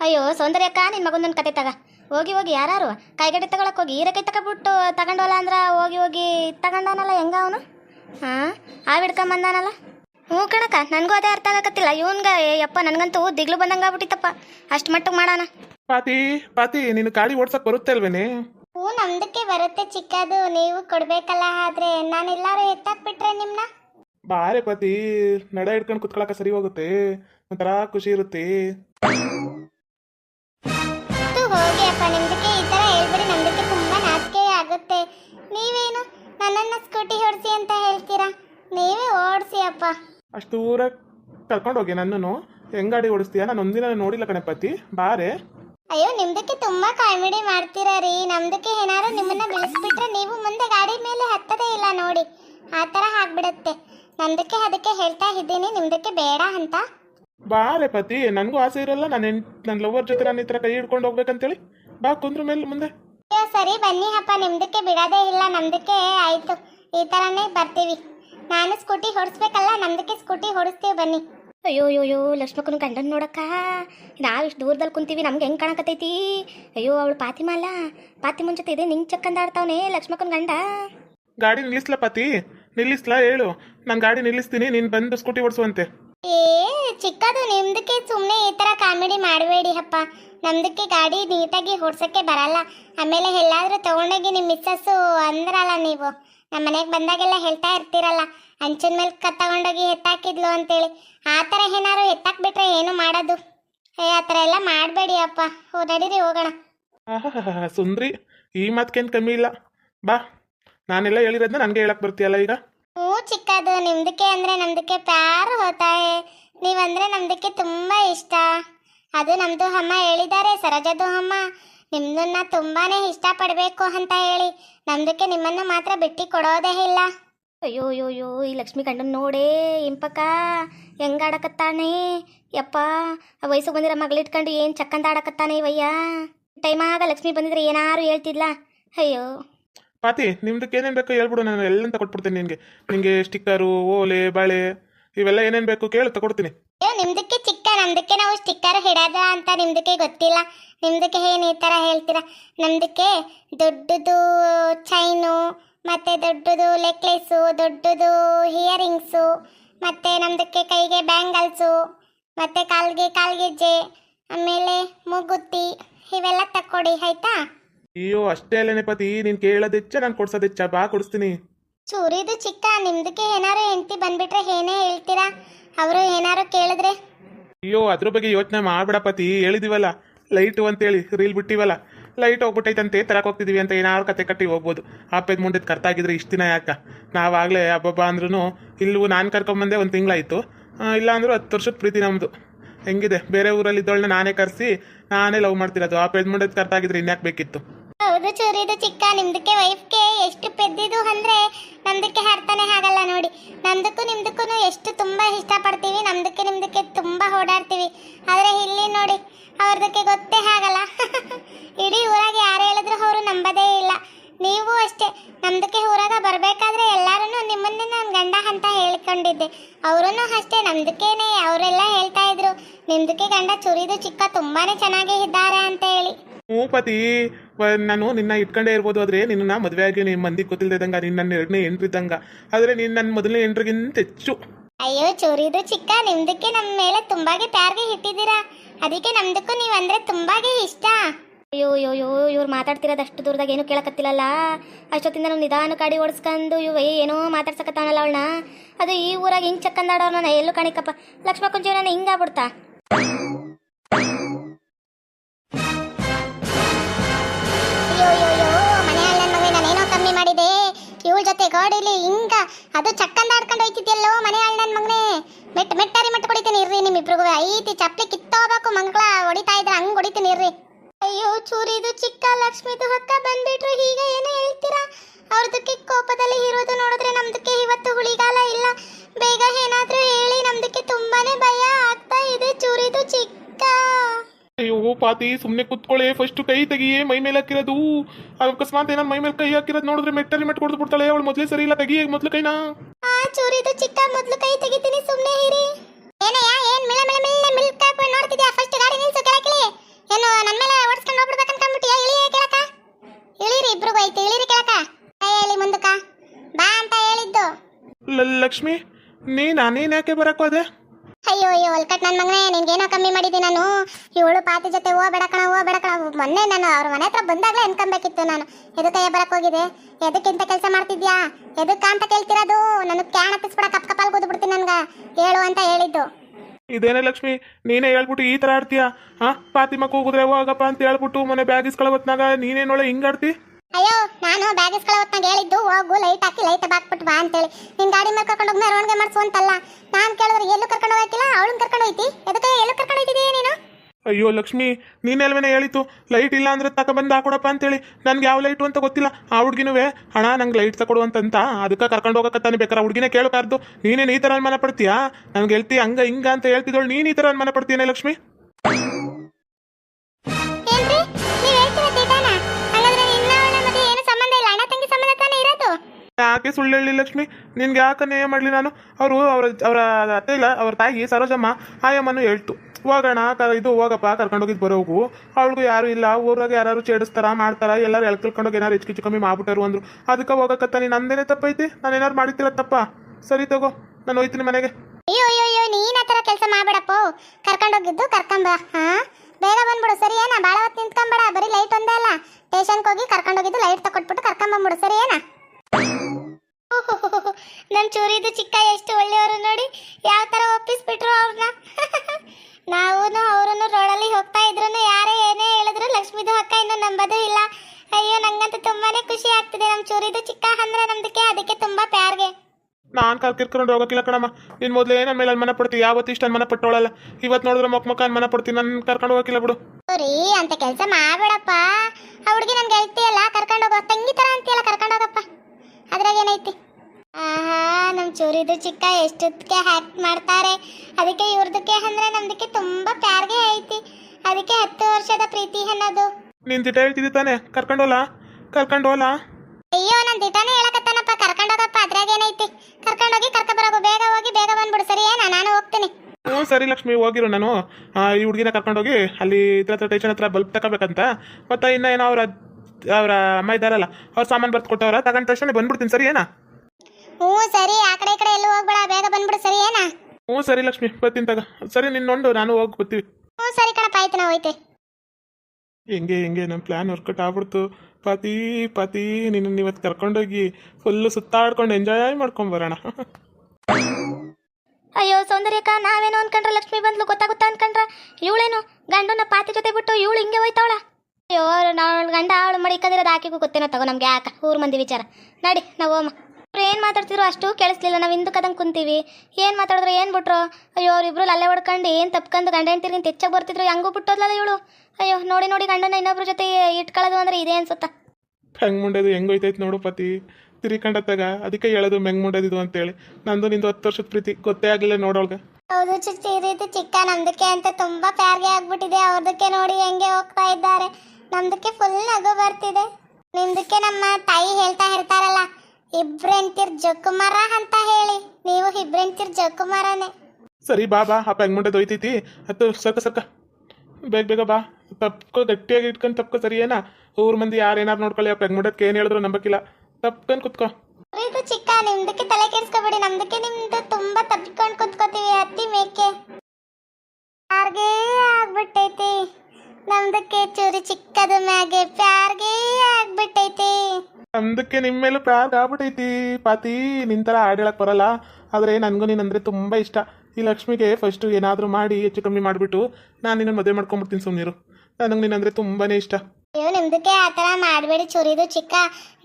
ಅಯ್ಯೋ ಸೌಂದರ್ಯ ಸೌಂದರ್ಯಕ್ಕ ನಿನ್ನ ಮಗನೊಂದು ಕತೆ ತಗ. ಹೋಗಿ ಹೋಗಿ ಯಾರು ಕೈಗಡೆ ತಗೊಳಕ್ ಹೋಗಿ ಹೀರೆಕಾಯಿ ತಗೊಬಿಟ್ಟು ತಗೊಂಡೋಲ್ಲ ಅಂದ್ರ ಹೋಗಿ ಹೋಗಿ ತಗೊಂಡವನಲ್ಲ ಹೆಂಗ ಅವನು? ಹಾಂ ಆವ್ ಹಿಡ್ಕೊಂಬಂದಾನಲ್ಲ ಹ್ಞೂ ಕಣಕ್ಕ ನನಗೂ ಅದೇ ಅರ್ಥ ಆಗಕತ್ತಿಲ್ಲ. ಇವನ್ಗ ಯಪ್ಪ ನನಗಂತೂ ದಿಗ್ಲು ಬಂದಂಗೆ ಆಗ್ಬಿಟ್ಟಿತ್ತಪ್ಪ. ಅಷ್ಟು ಮಟ್ಟಿಗೆ ಮಾಡೋಣ. ಪಾತಿ ಪಾತಿ ನೀನು ಗಾಡಿ ಓಡ್ಸಕ್ ಬರುತ್ತೆ ಅಲ್ವೇನೆ? ಹ್ಞೂ ನಮ್ದಕ್ಕೆ ಬರುತ್ತೆ ಚಿಕ್ಕದು. ನೀವು ಕೊಡ್ಬೇಕಲ್ಲ ಆದ್ರೆ ನಾನೆಲ್ಲಾರು ಎತ್ತಾಕ್ಬಿಟ್ರೆ ನಿಮ್ನ? ಬಾರೆ ಪಾತಿ ನಡ ಹಿಡ್ಕೊಂಡು ಕುತ್ಕೊಳಕ ಸರಿ ಹೋಗುತ್ತೆ. ಒಂಥರ ಖುಷಿ ಇರುತ್ತೆ. ಅಪ್ಪ ನಿಮ್ದಕ್ಕೆ ಈ ಥರ ಹೇಳ್ಬಿಡಿ ನಮ್ದಕ್ಕೆ ತುಂಬಾ ನಾಚಿಕೆ ಆಗುತ್ತೆ. ನೀವೇನು? ನನ್ನನ್ನ ಸ್ಕೂಟಿ ಹೊಡ್ಸಿ ಅಂತ ಹೇಳ್ತೀರಾ? ನೀವೇ ಓಡಿಸಿ ಅಪ್ಪ. ಅಷ್ಟು ದೂರ ಕರ್ಕೊಂಡು ಹೋಗಿ ನನ್ನನ್ನು. ಹೆಂಗ್ ಗಾಡಿ ಓಡಿಸ್ತೀಯ? ನಾನು ಒಂದಿನ ನೋಡಿಲ್ಲ ಗಣಪತಿ ಪಾತಿ. ಬಾರೆ. ಅಯ್ಯೋ ನಿಮ್ದಕ್ಕೆ ತುಂಬಾ ಕಾಮಿಡಿ ಮಾಡ್ತೀರಾ ರೀ. ನಮ್ದಕ್ಕೆ ಏನಾರು ನಿಮ್ಮನ್ನ ಬಿಡಿಸ್ಬಿಟ್ರೆ ನೀವು ಮುಂದೆ ಗಾಡಿ ಮೇಲೆ ಹತ್ತದೇ ಇಲ್ಲ ನೋಡಿ. ಆ ತರ ಆಗ್ಬಿಡತ್ತೆ. ನಂದಕ್ಕೆ ಅದಕ್ಕೆ ಹೇಳ್ತಾ ಇದ್ದೀನಿ. ನಿಮ್ದಕ್ಕೆ ಬೇಡ ಅಂತ. ಬಾರೆ ಪತಿ ನನಗೂ ಆಸೆ ಇರಲ್ಲ. ನಾನು ನನ್ನ ಲವರ್ ಜೊತೆ ನಾನು ಈ ಥರ ಕೈ ಹಿಡ್ಕೊಂಡು ಹೋಗ್ಬೇಕಂತೇಳಿ. ಬಾ ಕುಂದ್ರ ಮೇಲೆ ಮುಂದೆ. ಅಯ್ಯೋ ಸರಿ ಬನ್ನಿ ಅಪ್ಪ ನಿಮ್ದಕ್ಕೆ ಬಿಡೋದೇ ಇಲ್ಲ ನಮ್ದಕ್ಕೆ ಆಯ್ತು. ಈ ತರನೇ ಬರ್ತೀವಿ. ನಾನು ಸ್ಕೂಟಿ ಹೊಡಿಸ್ಬೇಕಲ್ಲ ನಮ್ದಕ್ಕೆ ಸ್ಕೂಟಿ ಹೊಡಿಸ್ತೀವಿ ಬನ್ನಿ. ಅಯ್ಯೋ ಅಯ್ಯೋ ಅಯ್ಯೋ ಲಕ್ಷ್ಮಕ್ಕನ ಗಂಡನ ನೋಡಕ್ಕ. ನಾವು ಇಷ್ಟು ದೂರದಲ್ಲಿ ಕುಂತೀವಿ ನಮ್ಗೆ ಹೆಂಗೆ ಕಾಣಕತ್ತೈತಿ? ಅಯ್ಯೋ ಅವಳು ಪಾತಿಮ ಅಲ್ಲ ಪಾತಿ ಜೊತೆ ಇದೆ ನಿಂಗೆ ಚಕ್ಕಂದಾಡ್ತಾವನೆ ಲಕ್ಷ್ಮಕ್ಕನ ಗಂಡ. ಗಾಡಿ ನಿಲ್ಲಿಸ್ಲಾ ಪಾತಿ? ನಿಲ್ಲಿಸ್ಲಾ ಹೇಳು. ನಾನು ಗಾಡಿ ನಿಲ್ಲಿಸ್ತೀನಿ ನೀನು ಬಂದು ಸ್ಕೂಟಿ ಓಡಿಸುವಂತೆ ಏ, ಚಿಕ್ಕದು, ನಿಮ್ದಕ್ಕೆ ಸುಮ್ಮನೆ ಈ ಥರ ಕಾಮಿಡಿ ಮಾಡಬೇಡಿ ಅಪ್ಪ. ನಮ್ದಕ್ಕೆ ಗಾಡಿ ನೀಟಾಗಿ ಓಡ್ಸೋಕ್ಕೆ ಬರಲ್ಲ. ಆಮೇಲೆ ಎಲ್ಲಾದರೂ ತೊಗೊಂಡೋಗಿ ನಿಮ್ಮ ಮಿಸ್ಸಸ್ಸು ಅಂದ್ರಲ್ಲ ನೀವು. ನಮ್ಮ ಮನೆಗೆ ಬಂದಾಗೆಲ್ಲ ಹೇಳ್ತಾ ಇರ್ತೀರಲ್ಲ, ಅಂಚಿನ ಮೇಲೆ ಕ ತಗೊಂಡೋಗಿ ಎತ್ತಾಕಿದ್ಲು ಅಂತೇಳಿ. ಆ ಥರ ಏನಾದ್ರು ಎತ್ತಾಕ್ಬಿಟ್ರೆ ಏನು ಮಾಡೋದು? ಏ, ಆ ಥರ ಎಲ್ಲ ಮಾಡಬೇಡಿ ಅಪ್ಪ. ಹೋ ನಡೀರಿ, ಹೋಗೋಣ. ಸುಂದ್ರಿ. ಈ ಮಾತ್ಕೇನು ಕಮ್ಮಿ ಇಲ್ಲ. ಬಾ, ನಾನೆಲ್ಲ ಹೇಳಿರೋದನ್ನ ನನಗೆ ಹೇಳಕ್ ಬರ್ತೀಯಲ್ಲ ಈಗ? ಹ್ಞೂ ಚಿಕ್ಕದು, ನಿಮ್ದಕ್ಕೆ ಅಂದರೆ ನಮ್ದಕ್ಕೆ ಪ್ಯಾರು ಹೋತಾಯೆ. ನೀವಂದರೆ ನಮ್ದಕ್ಕೆ ತುಂಬ ಇಷ್ಟ. ಅದು ನಮ್ಮದು ಅಮ್ಮ ಹೇಳಿದ್ದಾರೆ ಸರೋಜದು ಅಮ್ಮ. ನಿಮ್ಮನ್ನ ತುಂಬಾನೇ ಇಷ್ಟಪಡಬೇಕು ಅಂತ ಹೇಳಿ. ನಮ್ದಕ್ಕೆ ನಿಮ್ಮನ್ನು ಮಾತ್ರ ಬಿಟ್ಟು ಕೊಡೋದೇ ಇಲ್ಲ. ಅಯ್ಯೋ ಅಯ್ಯೋ ಅಯ್ಯೋ ಈ ಲಕ್ಷ್ಮಿ ಗಂಡನ್ ನೋಡೇ ಇಂಪಕ್ಕ ಹೆಂಗಾಡಕತ್ತಾನೆ? ಯಪ್ಪ, ಆ ವಯಸ್ಸಿಗೆ ಬಂದಿರೋ ಮಗಳಿಟ್ಕೊಂಡು ಏನು ಚಕ್ಕಂತ ಆಡಕತ್ತಾನೆ ಇವಯ್ಯ ಟೈಮಾಗ ಲಕ್ಷ್ಮಿ ಬಂದಿದ್ರೆ ಏನಾರು ಹೇಳ್ತಿದ್ಲ? ಅಯ್ಯೋ. ಪಾತಿ ನಿಮ್ದಕ್ಕೆ ಏನೇನು ಬೇಕು ಹೇಳ್ಬಿಡು, ನಾನು ಎಲ್ಲ ತಗೊಟ್ಬಿಡ್ತೀನಿ ನಿನಗೆ. ನಿಮಗೆ ಸ್ಟಿಕ್ಕರು ಓಲೆ, ಬಾಳೆ, ಇವೆಲ್ಲ ಏನೇನು ಬೇಕು ಕೇಳು, ತಗೊಡ್ತೀನಿ. ಏ, ನಿಮ್ದಕ್ಕೆ ಚಿಕ್ಕ ನಮ್ದಕ್ಕೆ ನಾವು ಸ್ಟಿಕ್ಕರ್ ಹಿಡದ ಅಂತ ನಿಮ್ದಕ್ಕೆ ಗೊತ್ತಿಲ್ಲ. ನಿಮ್ದಕ್ಕೆ ಏನು ಈ ಥರ ಹೇಳ್ತೀರಾ? ನಮ್ದಕ್ಕೆ ದೊಡ್ಡದು ಚೈನು ಮತ್ತೆ ದೊಡ್ಡದು ನೆಕ್ಲೆಸ್ಸು ದೊಡ್ಡದು ಹಿಯರಿಂಗ್ಸು ಮತ್ತೆ ನಮ್ದಕ್ಕೆ ಕೈಗೆ ಬ್ಯಾಂಗಲ್ಸು ಮತ್ತೆ ಕಾಲ್ಗೆ ಕಾಲ್ಗೆಜ್ಜೆ, ಆಮೇಲೆ ಮೂಗುತ್ತಿ, ಇವೆಲ್ಲ ತಕ್ಕೊಡಿ, ಆಯ್ತಾ? ಅಯ್ಯೋ ಅಷ್ಟೇ ಅಲ್ಲೇನೆ ಪತಿ ನೀನ್ ಕೇಳೋದೆಚ್ಚ ನಾನು ಕೊಡ್ಸೋದೆಚ್ಚ ಬಾ ಕೊಡಿಸ್ತೀನಿ. ಚೂರಿದು ಚಿಕ್ಕ ನಿಮ್ದಕ್ಕೆ ಏನಾರು ಹೆಂಡತಿ ಬಂದ್ಬಿಟ್ರೆ ಏನೇ ಹೇಳ್ತೀರಾ? ಅವರು ಏನಾರು ಕೇಳಿದ್ರೆ? ಅಯ್ಯೋ ಅದ್ರ ಬಗ್ಗೆ ಯೋಚನೆ ಮಾಡ್ಬೇಡ ಪತಿ ಹೇಳಿದಿವಲ್ಲ. ಲೈಟು ಅಂತೇಳಿ ರೀಲ್ ಬಿಟ್ಟಿವಲ್ಲ. ಲೈಟ್ ಹೋಗ್ಬಿಟ್ಟೈತಂತೆ ತರಕ್ ಹೋಗ್ತಿದೀವಿ ಅಂತ ಏನಾದ್ರು ಕತೆ ಕಟ್ಟಿ ಹೋಗ್ಬೋದು. ಆಪೇದ್ ಮುಂದೆ ಕರ್ತಾಗಿದ್ರೆ ಇಷ್ಟು ದಿನ ಯಾಕ? ನಾವಾಗಲೇ ಹಬ್ಬಬ್ಬ ಅಂದ್ರೂ ಇಲ್ಲೂ ನಾನು ಕರ್ಕೊಂಬಂದೆ ಒಂದು ತಿಂಗಳಾಯಿತು. ಇಲ್ಲ ಅಂದ್ರೂ ಹತ್ತು ವರ್ಷದ ಪ್ರೀತಿ ನಮ್ಮದು ಹೆಂಗಿದೆ? ಬೇರೆ ಊರಲ್ಲಿ ಇದ್ದವಳನ್ನ ನಾನೇ ಕರೆಸಿ ನಾನೇ ಲವ್ ಮಾಡ್ತಿರೋದು. ಆ ಪೆದ್ ಮುಂದೆ ಕರ್ತಾಗಿದ್ರೆ ಇನ್ಯಾಕೆ ಬೇಕಿತ್ತು? ಹೌದು, ಚೂರಿದು ಚಿಕ್ಕ, ನಿಮ್ದಕ್ಕೆ ವೈಫ್ಗೆ ಎಷ್ಟು ಪೆದ್ದಿದು ಅಂದ್ರೆ ನಮ್ದಕ್ಕೆ ಹಾಡ್ತಾನೆ ಆಗಲ್ಲ ನೋಡಿ. ನಮ್ದಕ್ಕೂ ನಿಮ್ದಕ್ಕೂ ಎಷ್ಟು ತುಂಬಾ ಇಷ್ಟಪಡ್ತೀವಿ, ನಮ್ದಕ್ಕೆ ನಿಮ್ದಕ್ಕೆ ತುಂಬಾ ಓಡಾಡ್ತೀವಿ. ಆದ್ರೆ ಇಲ್ಲಿ ನೋಡಿ, ಅವ್ರದಕ್ಕೆ ಗೊತ್ತೇ ಆಗಲ್ಲ. ಇಡೀ ಊರಾಗ ಯಾರು ಹೇಳಿದ್ರು ಅವರು ನಂಬದೇ ಇಲ್ಲ. ನೀವು ಅಷ್ಟೇ, ನಮ್ದಕ್ಕೆ ಊರಾಗ ಬರ್ಬೇಕಾದ್ರೆ ಎಲ್ಲಾರು ನಿಮ್ಮನ್ನೇ ನನ್ನ ಗಂಡ ಅಂತ ಹೇಳ್ಕೊಂಡಿದ್ದೆ. ಅವರೂ ಅಷ್ಟೇ, ನಮ್ದಕ್ಕೇನೆ, ಅವರೆಲ್ಲ ಹೇಳ್ತಾ ಇದ್ರು, ನಿಮ್ದಕ್ಕೆ ಗಂಡ ಚುರಿದು ಚಿಕ್ಕ ತುಂಬಾನೇ ಚೆನ್ನಾಗಿ ಇದ್ದಾರೆ? ಅಂತ ಹೇಳಿ. ಹ್ಞೂ ಪತಿ ವ- ನಾನು ನಿನ್ನ ಇಟ್ಕೊಂಡೇ ಇರ್ಬೋದು ಆದರೆ ನಿನ್ನ ಮದುವೆ ಆಗಿ ನಿಮ್ಮ ಮಂದಿ ಗೊತ್ತಿಲ್ದಂಗ ನೀನು ನನ್ನ ಎರಡನೇ ಎಂಟ್ರಿದ್ದಂಗ ಆದರೆ ನೀನು ನನ್ನ ಮೊದಲನೇ ಎಂಟ್ರಿಗಿಂತ ಹೆಚ್ಚು. ಅಯ್ಯೋ ಚೂರಿದು ಚಿಕ್ಕ ನಿಮ್ದಕ್ಕೆ ನಮ್ಮ ಮೇಲೆ ತುಂಬಾಗೆ ಪ್ಯಾರ್ಗೆ ಇಟ್ಟಿದ್ದೀರಾ ಅದಕ್ಕೆ ನಮ್ದಕ್ಕೂ ನೀವು ಅಂದ್ರೆ ತುಂಬಾಗೆ ಇಷ್ಟ. ಅಯ್ಯೋ ಅಯ್ಯೋ ಅಯ್ಯೋ ಇವ್ರು ಮಾತಾಡ್ತಿರೋದು ಅಷ್ಟು ದೂರದಾಗ ಏನು ಕೇಳಕತ್ತಿಲ್ಲಲ್ಲ. ಅಷ್ಟೊತ್ತಿಂದ ನಾವು ನಿಧಾನ ಕಾಡಿ ಓಡಿಸ್ಕೊಂಡು ಇವ ಏನೋ ಮಾತಾಡ್ಸಕತ್ತಾನಲ್ಲ ಅವಳನ್ನ. ಅದು ಈ ಊರಾಗ ಹಿಂಗೆ ಚಕ್ಕಂದಾಡೋ ನಾನು ಎಲ್ಲೂ ಕಾಣಿಕಪ್ಪ. ಲಕ್ಷ್ಮಕ್ಕನ ಜೀವನ ಹಿಂಗಾಗ್ಬಿಡ್ತಾ ಜೊತೆ ಗಾಡಿಲಿ ಹಿಂಗ ಅದು ಚಕ್ಕಂದ ಆಡ್ಕೊಂಡು ಹೋಯ್ತಿದ್ಯಲ್ಲೋ ಮನೆ ನನ್ನ ಮಗನೇ? ಮೆಟ್ ಮೆಟ್ಟಾರಿ ಮಟ್ಟ ಕೊಡಿತೀನಿ ಇರ್ರಿ ನಿಮ್ಮಿಬ್ರಿಗೂ. ಐತಿ ಚಪ್ಪಲಿ ಕಿತ್ತೋಗಬೇಕು, ಮಂಗಳ ಹೊಡಿತಾ ಇದ್ರೆ ಹಂಗ್ ಹೊಡಿತೀನಿ ಇರ್ರಿ. ಅಯ್ಯೋ, ಚೂರಿದು ಚಿಕ್ಕ ಲಕ್ಷ್ಮಿದು ಹಕ್ಕ ಬಂದ್ಬಿಟ್ರು, ಹೀಗೆ ಏನೋ ಹೇಳ್ತೀರಾ? ಅವ್ರದಕ್ಕೆ ಕೋಪದಲ್ಲಿ ಇರೋದು ನೋಡಿದ್ರೆ ನಮ್ದಕ್ಕೆ ಇವತ್ತು ಹುಳಿಗಾಲ ಇಲ್ಲ. ಬೇಗ ಏನಾದ್ರೂ ಹೇಳಿ, ನಮ್ದಕ್ಕೆ ತುಂಬಾನೇ ಭಯ. ಅಯ್ಯೋ ಪಾತಿ ಸುಮ್ಮನೆ ಕುತ್ಕೊಳ್ಳೆ. ಫಸ್ಟ್ ಕೈ ತೆಗಿಯೇ ಮೈಮೇಲೆ ಹಾಕಿರೋದು. ಅಕಸ್ಮಾತ್ ಏನಾದ್ರು ಮೈಮೇಲೆ ಕೈ ಹಾಕಿರೋದು ನೋಡಿದ್ರೆ ಮೆಟ್ಟರಿ ಮೆಟ್ ಕೊಡ್ದು ಬಿಡ್ತಾಳೆ ಅವಳು ಮೊದಲೇ ಸರಿ ಇಲ್ಲ ತೆಗಿಯೇ ಮೊದಲು ಕೈನಾ. ಆ ಚೂರಿದು ಚಿಕ್ಕ ಮೊದಲು ಕೈ ತೆಗಿತೀನಿ ಸುಮ್ಮನೆ ಇರಿ. ಏನಯ್ಯ ಏನ್ ಮಿಳ ಮಿಳ ಮಿಳ ಮಿಲ್ಕ್ ಹಾಕೊಂಡು ನೋಡ್ತಿದ್ಯಾ? ಫಸ್ಟ್ ಗಾಡಿ ನಿಲ್ಸು ಕೆಳಕಿಳಿ. ಏನು ನನ್ನ ಮೇಲೆ ಓಡಿಸ್ಕೊಂಡು ನೋಡ್ಬಿಡ್ಬೇಕು ಅನ್ಕೊಂಡ್ಬಿಟ್ಟಿಯ? ಇಳಿಯೇ ಕೆಳಕ. ಇಳಿರಿ ಇಬ್ರಿಗೂ ಐತೆ ಕೆಳಕ. ಕೈ ಹೇಳಿ ಮುಂದಕ್ಕ. ಬಾ ಅಂತ ಹೇಳಿದ್ದು. ಲಕ್ಷ್ಮಿ ನೀನಾ? ನೀನ್ ಯಾಕೆ ಬರಕ್ ಅಯ್ಯೋ ಅಯ್ಯೋ, ಒಲ್ಕಟ್ ನನ್ನ ಮಗನೇ, ನಿನ್ಗೇನೋ ಕಮ್ಮಿ ಮಾಡಿದಿ ನಾನು. ಇವಳು ಪಾತಿ ಜೊತೆ ಹೋ ಬೇಡಕಣ ಬೇಡ ಕಣ. ಮೊನ್ನೆ ನಾನು ಅವ್ರ ಮನೆ ಹತ್ರ ಬಂದಾಗಲೇ ಅನ್ಕೊಬೇಕಿತ್ತು ನಾನು. ಎದಕ್ಕೆ ಬರಕ್ ಹೋಗಿದೆ ಎದಕ್ಕಿಂತ ಕೆಲಸ ಮಾಡ್ತಿದ್ಯಾ? ಎದಕ್ಕ ಅಂತ ಕೇಳ್ತಿರೋದು? ನನಗೆ ಕ್ಯಾನ್ ಹತ್ತಿಸ್ಬಿಡ, ಕಪ್ ಕಪ್ಪಲ್ಲಿ ಕೂದ್ಬಿಡ್ತೀನಿ ನನ್ಗ. ಹೇಳು ಅಂತ ಹೇಳಿದ್ದು. ಇದೇನೇ ಲಕ್ಷ್ಮಿ, ನೀನೇ ಹೇಳ್ಬಿಟ್ಟು ಈ ತರ ಆಡ್ತೀಯಾ? ಹಾ? ಫಾತಿಮಾ ಹೋಗಿದ್ರೆ ಹೋಗಪ್ಪ ಅಂತ ಹೇಳ್ಬಿಟ್ಟು ಮನೆ ಬ್ಯಾಗ್ ಇಸ್ಕೊಳವತ್ನಾಗ ನೀನೇನೊಳೆ ಹಿಂಗ್ ಆಡ್ತಿ ಅಯ್ಯೋ, ನಾನು ಬ್ಯಾಗ್ ಇಸ್ಕೊಳ್ಳೋತ್ನಾಗ ಹೇಳಿದ್ದು, ಹೋಗು ಲೈಟ್ ಹಾಕಿ ಲೈಟ್ ಬಾಕ್ಬಿಟ್ಟು ಬಾ ಅಂತೇಳಿ. ನಿನ್ ಗಾಡಿ ಮೇಲೆ ಕರ್ಕೊಂಡು ಹೋಗಿ ಮೆರವಣಿಗೆ ಮಾಡಿಸು ಅಂತಲ್ಲ. ನಾನು ಕೇಳಿದ್ರೆ ಎಲ್ಲೂ ಕರ್ಕೊಂಡು ಹೋಗ್ತಿಲ್ಲ ಅವಳು ಕರ್ಕೊಂಡು ಹೋಯ್ತಿ? ಎದಕ್ಕೆ ಎಲ್ಲೂ ಕರ್ಕೊಂಡು ಹೋಯ್ತಿದ್ದೀಯ ನೀನು? ಅಯ್ಯೋ, ಲಕ್ಷ್ಮಿ ನೀನೆಲ್ವೇನೆ ಹೇಳಿತು ಲೈಟ್ ಇಲ್ಲ ಅಂದ್ರೆ ತಗೊಬಂದು ಹಾಕೊಡಪ್ಪ ಅಂತೇಳಿ. ನನ್ಗೆ ಯಾವ ಲೈಟು ಅಂತ ಗೊತ್ತಿಲ್ಲ. ಆ ಹುಡುಗಿನೂ ಹಣ ನಂಗೆ ಲೈಟ್ ತಗೊಡು ಅಂತಂತ. ಅದಕ್ಕೆ ಕರ್ಕೊಂಡು ಹೋಗಕತ್ತಾನೆ ಬೇಕಾರೆ ಹುಡುಗಿನೇ ಕೇಳಬಾರ್ದು. ನೀನೇನು ಈ ಥರ ಅನುಮಾನ ಪಡ್ತೀಯಾ ನನ್ಗೆ ಹೇಳ್ತಿ, ಹಂಗ ಹಿಂಗ ಅಂತ ಹೇಳ್ತಿದ್ದಳು, ನೀನು ಈ ಥರ ಅನುಮಾನ ಪಡ್ತೀಯನೇ ಲಕ್ಷ್ಮಿ? ಯಾಕೆ ಸುಳ್ಳು ಹೇಳಿ ಲಕ್ಷ್ಮಿ. ನಿನ್ಗೆ ಯಾಕೆ ನ್ಯಾಯ ಮಾಡಲಿ ನಾನು? ಅವರು ಅವರ ಅವರ ಅತ್ತೆ ಇಲ್ಲ, ಅವ್ರ ತಾಯಿ ಸರೋಜಮ್ಮ ಆಯಮ್ಮನು ಹೇಳ್ತು. ಹೋಗೋಣ, ಕ, ಇದು ಹೋಗಪ್ಪ ಕರ್ಕೊಂಡೋಗಿದ್ದು ಬರೋಗು. ಅವಳಿಗೂ ಯಾರು ಇಲ್ಲ, ಊರಾಗ ಯಾರು ಚೇಡಿಸ್ತಾರ ಮಾಡ್ತಾರ, ಎಲ್ಲರೂ ಎಲ್ ಕರ್ಕೊಂಡೋಗಿ ಏನಾರು ಹೆಚ್ಚು ಕಮ್ಮಿ ಮಾಡ್ಬಿಟ್ಟಾರು ಅಂದರು. ಅದಕ್ಕೆ ಹೋಗಕತ್ತ ನೀನು ನಂದೇನೆ ತಪ್ಪೈತಿ? ನಾನು ಏನಾರು ಮಾಡಿತ್ತಿಲ್ಲ ತಪ್ಪ. ಸರಿ ತಗೋ, ನಾನು ಹೋಯ್ತೀನಿ ಮನೆಗೆ. ಅಯ್ಯೋ ಅಯ್ಯೋ ಅಯ್ಯೋ, ನೀನ್ ಆತರ ಕೆಲಸ ಮಾಡ್ಬೇಡಪ್ಪ. ಕರ್ಕೊಂಡೋಗಿದ್ದು ಕರ್ಕೊಂಬ, ಹಾ? ಬೇಗ ಬಂದ್ಬಿಡು ಸರಿ ಏನ ಭಾಳ ಹೊತ್ತು ನಿಂತ್ಕೊಂಬೇಡ ಲೈಟ್ ಒಂದೇ ಅಲ್ಲ. ಸ್ಟೇಷನ್ಗೆ ಹೋಗಿ ಕರ್ಕೊಂಡೋಗಿದ್ದು ಲೈಟ್ ತಕೊಟ್ಬಿಟ್ಟು ಕರ್ಕೊಂಬಂದ್ಬಿಡು ಸರಿ ಏನ ನನ್ನ ಚೂರಿದು ಚಿಕ್ಕ ಎಷ್ಟು ಒಳ್ಳೆಯವರು ನೋಡಿ ಯಾವ ಥರ ಒಪ್ಪಿಸ್ಬಿಟ್ರು ಅವ್ರನ್ನ ನಾವು ಅವರನ್ನು ರೋಡಲ್ಲಿ ಹೋಗ್ತಾ ಇದ್ರು ಯಾರೇ ಏನೇ ಹೇಳಿದ್ರು ಲಕ್ಷ್ಮಿದು ಅಕ್ಕ ಇನ್ನು ನಂಬೋದು ಇಲ್ಲ. ಅಯ್ಯೋ ನಂಗಂತೂ ತುಂಬಾನೇ ಖುಷಿ ಆಗ್ತಿದೆ ನಮ್ಮ ಚೂರಿದು ಚಿಕ್ಕ ಅಂದ್ರೆ ನಮ್ದಕ್ಕೆ ಅದಕ್ಕೆ ತುಂಬಾ ಪ್ಯಾರ್ಗೆ. ನಾನ್ ಕಾಲ್ ಕಿರ್ಕೊಂಡು ಹೋಗಕ್ಕಿಲ್ಲ ಕಣಮ್ಮ. ನಿನ್ ಮೊದ್ಲು ಏನ ಮೇಲೆ ಮನ ಪಡ್ತೀವಿ ಯಾವತ್ತು ಇಷ್ಟ ಮನ ಪಟ್ಟೋಳಲ್ಲ. ಇವತ್ತು ನೋಡಿದ್ರೆ ಮೊಕ್ ಮಕ್ಕ ಮನ ಪಡ್ತೀನಿ. ನನ್ ಕರ್ಕೊಂಡು ಹೋಗಿಲ್ಲ ಬಿಡು. ರೀ ಅಂತ ಕೆಲಸ ಮಾಡಬೇಡಪ್ಪ. ಆ ಹುಡುಗಿ ನನ್ಗೆ ಅಲ್ಲ ಕರ್ಕೊಂಡು ಹೋಗೋ. ತಂಗಿ ತರ ಅಂತೀಯಲ್ಲ ಕರ್ಕೊಂಡು ಹೋಗಪ್ಪ. ಅದ್ರಾಗ ಏನೈತಿ ಆಹಾ ನಮ್ ಚೂರಿದು ಚಿಕ್ಕ ಎಷ್ಟೊತ್ತಿಗೆ ಹ್ಯಾಕ್ ಮಾಡ್ತಾರೆ. ಅದಕ್ಕೆ ಇವ್ರದಕ್ಕೆ ಅಂದ್ರೆ ನಮ್ದಕ್ಕೆ ತುಂಬಾ ಪ್ಯಾರ್ಗೆ ಐತಿ. ಅದಕ್ಕೆ ಹತ್ತು ವರ್ಷದ ಪ್ರೀತಿ ಅನ್ನೋದು. ನೀನು ದಿಟ ಹೇಳ್ತಿದ್ದಿ ತಾನೆ ಕರ್ಕೊಂಡೋಲ ಕರ್ಕೊಂಡೋಲ ಅಯ್ಯೋ ನನ್ ದಿಟಾನೇ ಹೇಳಕತ್ತಾನಪ್ಪ ಕರ್ಕೊಂಡೋಗಪ್ಪ ಅದ್ರಾಗ ಏನೈತಿ? ಕರ್ಕೊಂಡೋಗಿ ಕರ್ಕ ಬರೋಗು ಬೇಗ ಹೋಗಿ ಬೇಗ ಬಂದ್ಬಿಡು ಸರಿ ಏನ? ನಾನು ಹೋಗ್ತೀನಿ. ಹ್ಞೂ ಸರಿ ಲಕ್ಷ್ಮಿ ಹೋಗಿರು ನಾನು. ಆ, ಈ ಹುಡುಗಿನ ಕರ್ಕೊಂಡೋಗಿ ಅಲ್ಲಿ ಇದ್ರ ಹತ್ರ ಟೇಷನ್ ಹತ್ರ ಬಲ್ಬ್ ತಗೋಬೇಕಂತ ಮತ್ತು ಇನ್ನ ಏನೋ ಅವ್ರ ಅವರ ಅಮ್ಮ ಇದ್ದಾರಲ್ಲ ಅವ್ರ ಸಾಮಾನು ಬರ್ದು ಕೊಟ್ಟವ್ರ ತಗೊಂಡ ತಕ್ಷಣ ಬಂದ್ಬಿಡ್ತೀನಿ ಸರಿ ಏನಾ? ಸರಿ ಆ ಕಡೆ ಈ ಕಡೆ ಎಲ್ಲೂ ಹೋಗ್ಬೇಡ ಬೇಗ ಬಂದ್ಬಿಡು ಸರಿ ಏನಾ? ಹ್ಞೂ ಸರಿ ಲಕ್ಷ್ಮಿ ಬರ್ತೀನಿ ತಗ. ಸರಿ ನಿನ್ನ ನೋಡು ನಾನು ಹೋಗಿ ಬರ್ತೀವಿ. ಹ್ಞೂ ಸರಿ ಕಣಪ್ಪ ಆಯ್ತು ನಾವು ಹೋಯ್ತೆ. ಹೆಂಗೆ ಹೆಂಗೆ ನಮ್ಮ ಪ್ಲ್ಯಾನ್ ವರ್ಕೌಟ್ ಆಗ್ಬಿಡ್ತು. ಪತಿ ಪತಿ ನಿನ್ನ ಇವತ್ತು ಕರ್ಕೊಂಡೋಗಿ ಫುಲ್ಲು ಸುತ್ತಾಡ್ಕೊಂಡು ಎಂಜಾಯ್ ಮಾಡ್ಕೊಂಬರೋಣ ಅಯ್ಯೋ ಸೌಂದರ್ಯಕ್ಕ ನಾವೇನೋ ಅನ್ಕೊಂಡ್ರ? ಲಕ್ಷ್ಮಿ ಬಂದ್ಲು ಗೊತ್ತಾಗುತ್ತಾ ಅನ್ಕೊಂಡ್ರ? ಇವಳೇನು ಗಂಡನ ಪಾತಿ ಜೊತೆ ಬಿಟ್ಟು ಇವಳು ಹಿಂಗೆ ಹೋಯ್ತಾವಳ? ಅಯ್ಯೋ ನಾವ್ ಗಂಡ ಅವಳು ಮಡಿಕದಿರೋದು ಆಕೆಗೂ ಗೊತ್ತೇನೋ ತಗೋ ನಮ್ಗೆ ಯಾಕ ಊರ್ ಮಂದಿ ವಿಚಾರ. ನಡಿ ನಾವು ಹೋಮ ಅವ್ರು ಏನು ಮಾತಾಡ್ತಿದ್ರು ಅಷ್ಟು ಕೇಳಿಸ್ಲಿಲ್ಲ. ನಾವು ಹಿಂದಕ್ಕದಂಗೆ ಕುಂತೀವಿ. ಏನು ಮಾತಾಡಿದ್ರು ಏನು ಬಿಟ್ರು? ಅಯ್ಯೋ ಅವ್ರಿಬ್ರು ಅಲ್ಲೇ ಹೊಡ್ಕೊಂಡು ಏನು ತಪ್ಕೊಂಡು ಗಂಡ ಹೆಂಡ್ತಿರ್ಗಿಂತ ಹೆಚ್ಚಾಗಿ ಬರ್ತಿದ್ರು. ಹೆಂಗೂ ಬಿಟ್ಟೋದ್ಲಲ್ಲ ಇವಳು. ಅಯ್ಯೋ ನೋಡಿ ನೋಡಿ ಗಂಡನ ಇನ್ನೊಬ್ರ ಜೊತೆ ಇಟ್ಕೊಳ್ಳೋದು ಅಂದ್ರೆ ಇದೇ ಅನ್ಸುತ್ತಾ? ಹೆಂಗ್ ಮುಂಡೋದು ಹೆಂಗ್ ಹೋಯ್ತೈತೆ ನೋಡು ಪತಿ. ತಿರಿಕಂಡತ್ತಾಗ ಅದಕ್ಕೆ ಹೇಳೋದು ಮೆಂಗ್ ಅಂತ ಅಂತೇಳಿ. ನಂದು ನಿಂದು ಹತ್ತು ವರ್ಷದ ಪ್ರೀತಿ. ಗೊತ್ತೇ ಆಗಲಿಲ್ಲ ನೋಡೋಳ್ಗೆ ಹೌದು ಚುಚ್ಚಿ ಈ ರೀತಿ ಚಿಕ್ಕ ನಮ್ದಕ್ಕೆ ಅಂತ ತುಂಬಾ ಪ್ಯಾರ್ಗೆ ಆಗ್ಬಿಟ್ಟಿದೆ. ಅವ್ರದಕ್ಕೆ ನೋಡಿ ಹೆಂಗೆ ಹೋಗ್ತಾ ಇದ್ದಾರೆ. ನಮ್ದಕ್ಕೆ ಫುಲ್ ನಗು ಬರ್ತಿದೆ. ನಿಮ್ದಕ್ಕೆ ನಮ್ಮ ತಾಯಿ ಹೇಳ್ತಾ ಇರ್ತಾರಲ್ಲ ಇಬ್ರೆಂತಿರ್ ಜೊಕುಮಾರ ಅಂತ ಹೇಳಿ. ನೀವು ಇಬ್ರೆಂತಿರ್ ಜೊಕುಮಾರನೇ. ಸರಿ ಬಾ ಬಾ ಆ ಪೆಂಗ್ ಒಯ್ತೈತಿ ಹತ್ತು ಸರ್ಕ ಸರ್ಕ ಬೇಗ ಬೇಗ ಬಾ. ತಪ್ಕೋ ಗಟ್ಟಿಯಾಗಿ ಇಟ್ಕೊಂಡು ತಪ್ಕೋ ಸರಿ ಏನಾ ಊರ್ ಮಂದಿ ಯಾರು ಏನಾರು ನೋಡ್ಕೊಳ್ಳಿ ಆ ಪೆಂಗ್ ಮುಂಡಕ್ಕೆ ಏನು ಹೇಳಿದ್ರು ನಂಬಕ್ಕಿಲ್ಲ ತಪ್ಕೊಂಡು ಕುತ್ಕೋ. ಇದು ಚಿಕ್ಕ ನಿಮ್ದಕ್ಕೆ ತಲೆ ಕೆಡಿಸ್ಕೋಬೇಡಿ. ನಮ್ದಕ್ಕೆ ನಿಮ್ದು ತುಂಬಾ ತಪ್ಪಿಕೊಂಡು ಕುತ್ಕೋತೀವಿ ಅತ್ತಿ ಮೇಕೆ. ಪ್ಯಾರ್ಗೆ ಆಗ್ಬಿಟ್ಟೈತಿ. ನಮ್ದಕ್ಕೆ ಚೂರು ಚಿಕ್ಕದ ಮ್ಯಾಗೆ ಪ್ಯಾರ್ಗೆ ಆಗ್ಬಿಟ್ಟೈತಿ. ನಮ್ದಕ್ಕೆ ನಿಮ್ಮ ಮೇಲೂ ಪ್ಯಾರ್ ಆಗ್ಬಿಟ್ಟೈತಿ. ಪಾತಿ ನಿನ್ ಥರ ಆಡಳಕ್ ಹೇಳಕ್ ಬರಲ್ಲ. ಆದರೆ ನನಗೂ ನೀನಂದ್ರೆ ತುಂಬ ಇಷ್ಟ. ಈ ಲಕ್ಷ್ಮಿಗೆ ಫಸ್ಟು ಏನಾದರೂ ಮಾಡಿ ಹೆಚ್ಚು ಕಮ್ಮಿ ಮಾಡಿಬಿಟ್ಟು ನಾನು ನಿನ್ನ ಮದುವೆ ಮಾಡ್ಕೊಂಡ್ಬಿಡ್ತೀನಿ ಸುಮ್ಮನಿರು ನನಗೆ ನೀನಂದ್ರೆ ತುಂಬಾನೇ ಇಷ್ಟ. ಅಯ್ಯೋ ನಿಮ್ದಕ್ಕೆ ಆ ಥರ ಮಾಡಬೇಡಿ ಚುರಿದು ಚಿಕ್ಕ.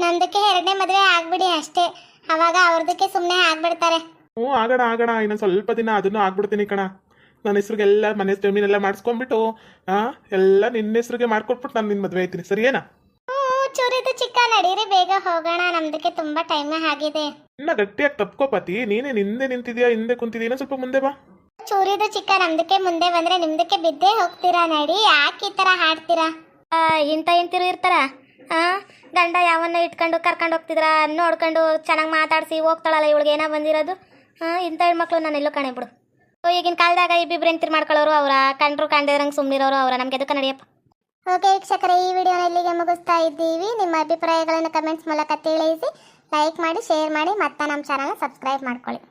ನಮ್ದಕ್ಕೆ ಎರಡನೇ ಮದುವೆ ಆಗ್ಬಿಡಿ ಅಷ್ಟೇ. ಅವಾಗ ಅವ್ರದಕ್ಕೆ ಸುಮ್ಮನೆ ಆಗ್ಬಿಡ್ತಾರೆ. ಹ್ಞೂ ಆಗೋಣ ಆಗೋಣ. ಇನ್ನೊಂದು ಸ್ವಲ್ಪ ದಿನ ಅದನ್ನು ಆಗ್ಬಿಡ್ತೀನಿ ಕಣ. ನನ್ನ ಹೆಸ್ರಿಗೆಲ್ಲ ಮನೆ ಜಮೀನೆಲ್ಲ ಮಾಡಿಸ್ಕೊಂಡ್ಬಿಟ್ಟು ಹಾಂ ಎಲ್ಲ ನಿನ್ನ ಹೆಸ್ರಿಗೆ ಮಾಡ್ಕೊಟ್ಬಿಟ್ಟು ನಾನು ನಿನ್ನ ಮದುವೆ ಆಯ್ತೀನಿ. ಸರಿಯೇನಾ? ಹ್ಞೂ ಚುರಿದು ಚಿಕ್ಕ ನಡೀರಿ ಬೇಗ ಹೋಗೋಣ. ನಮ್ದಕ್ಕೆ ತುಂಬಾ ಟೈಮ್ ಆಗಿದೆ. ಇನ್ನ ಗಟ್ಟಿಯಾಗಿ ತಪ್ಕೋಪತಿ ನೀನೇ ಹಿಂದೆ ನಿಂತಿದ್ಯಾ ಹಿಂದೆ ಕುಂತಿದ್ಯಾ? ಸ್ವಲ್ಪ ಮುಂದೆ ಬಾ. ಚೂರಿದು ಚಿಕ್ಕ ನಮ್ದಕ್ಕೆ ಮುಂದೆ ಬಂದ್ರೆ ನಿಮ್ದಕ್ಕೆ ಬಿದ್ದೇ ಹೋಗ್ತೀರಾ ನಡಿ. ಯಾಕೆ ಈ ಥರ ಹಾಡ್ತೀರಾ? ಇಂಥ ಇಂತಿರು ಇರ್ತಾರ? ಆ ಗಂಡ ಯಾವನ್ನ ಇಟ್ಕೊಂಡು ಕರ್ಕೊಂಡು ಹೋಗ್ತಿದ್ರ? ನೋಡ್ಕೊಂಡು ಚೆನ್ನಾಗಿ ಮಾತಾಡಿಸಿ ಹೋಗ್ತಾಳಲ್ಲ ಇವಳಿಗೆ ಏನೋ ಬಂದಿರೋದು? ಆ, ಇಂಥ ಹೆಣ್ಮಕ್ಳು ನಾನು ಎಲ್ಲೂ ಕಾಣೆ ಬಿಡು. ಈಗಿನ ಕಾಲದಾಗ ಇಬ್ಬಿಬ್ರು ಎಂತಿರ್ ಮಾಡ್ಕೊಳ್ಳೋರು ಅವರ, ಕಂಡ್ರು ಕಂಡಿದ್ರಂಗೆ ಸುಮ್ಮನಿರೋರು ಅವರ. ನಮ್ಗೆ ಎದಕ್ಕೆ ನಡೆಯಪ್ಪ. ಓಕೆ ವೀಕ್ಷಕರೇ, ಈ ವಿಡಿಯೋನ ಇಲ್ಲಿಗೆ ಮುಗಿಸ್ತಾ ಇದ್ದೀವಿ. ನಿಮ್ಮ ಅಭಿಪ್ರಾಯಗಳನ್ನು ಕಮೆಂಟ್ಸ್ ಮೂಲಕ ತಿಳಿಸಿ, ಲೈಕ್ ಮಾಡಿ, ಶೇರ್ ಮಾಡಿ, ಮತ್ತೆ ನಮ್ಮ ಚಾನಲ್ನ ಸಬ್ಸ್ಕ್ರೈಬ್ ಮಾಡ್ಕೊಳ್ಳಿ.